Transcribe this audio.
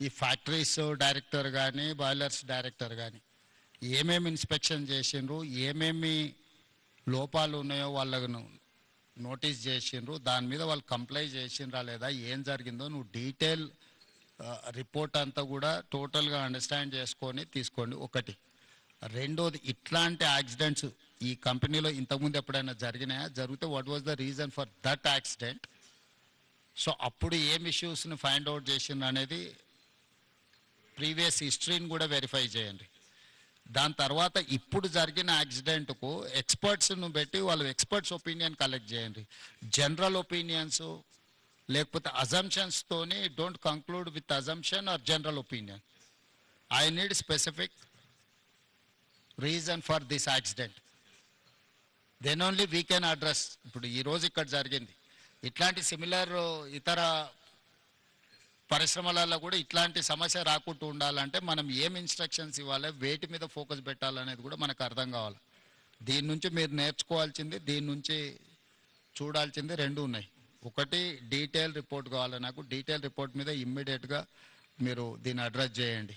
ఈ factories director కానీ boilers director కానీ ఏమేమి ఇన్స్పెక్షన్ చేసిండ్రు ఏమేమి లోపాలు ఉన్నాయో వాళ్ళకు నోటీస్ చేసిండ్రు దాని మీద వాళ్ళు కంప్లైంట్ చేసిండ్రా లేదా ఏం జరిగిందో నువ్వు డీటెయిల్ రిపోర్ట్ అంతా కూడా టోటల్గా అండర్స్టాండ్ చేసుకొని తీసుకోండి. ఒకటి. రెండోది ఇట్లాంటి యాక్సిడెంట్స్ ఈ కంపెనీలో ఇంతకుముందు ఎప్పుడైనా జరిగినాయా? జరిగితే what was the reason for that accident so అప్పుడు ఏం ఇష్యూస్ని ఫైండ్ అవుట్ చేసిండ్రు అనేది ప్రీవియస్ హిస్టరీని కూడా వెరిఫై చేయండి. దాని తర్వాత ఇప్పుడు జరిగిన యాక్సిడెంట్కు ఎక్స్పర్ట్స్ను పెట్టి వాళ్ళు ఎక్స్పర్ట్స్ ఒపీనియన్ కలెక్ట్ చేయండి. జనరల్ ఒపీనియన్స్ లేకపోతే అజంప్షన్స్తోని don't conclude with assumption or general opinion I need specific reason for this accident then only we can address ఇప్పుడు ఈరోజు ఇక్కడ జరిగింది. ఇట్లాంటి సిమిలర్ ఇతర పరిశ్రమలలో కూడా ఇట్లాంటి సమస్య రాకుండా ఉండాలంటే మనం ఏం ఇన్స్ట్రక్షన్స్ ఇవ్వాలి వేటి మీద ఫోకస్ పెట్టాలనేది కూడా మనకు అర్థం కావాలి. దీని నుంచి మీరు నేర్చుకోవాల్సింది దీని నుంచి చూడాల్సింది రెండు ఉన్నాయి. ఒకటి డీటెయిల్ రిపోర్ట్ కావాలి నాకు. డీటెయిల్ రిపోర్ట్ మీద ఇమ్మీడియట్గా మీరు దీన్ని అడ్రస్ చేయండి.